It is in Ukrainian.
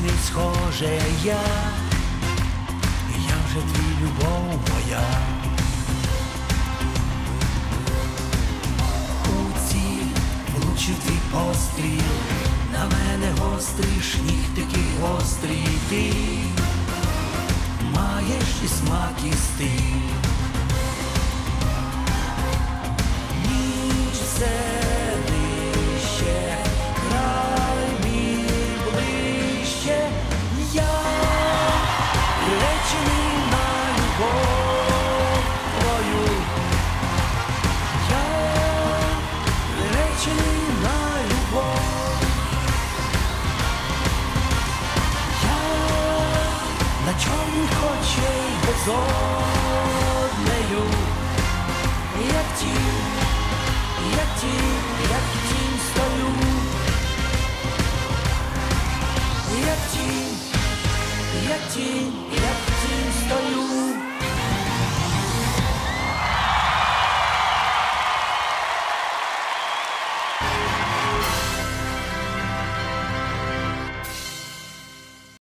не схоже я, я вже твій любов моя. У ціль влучив твій постріл, на мене гострий шніхтики гострі ти маєш і смак і стиль. 所理用，一天一天一天使用，一天一天一天使用。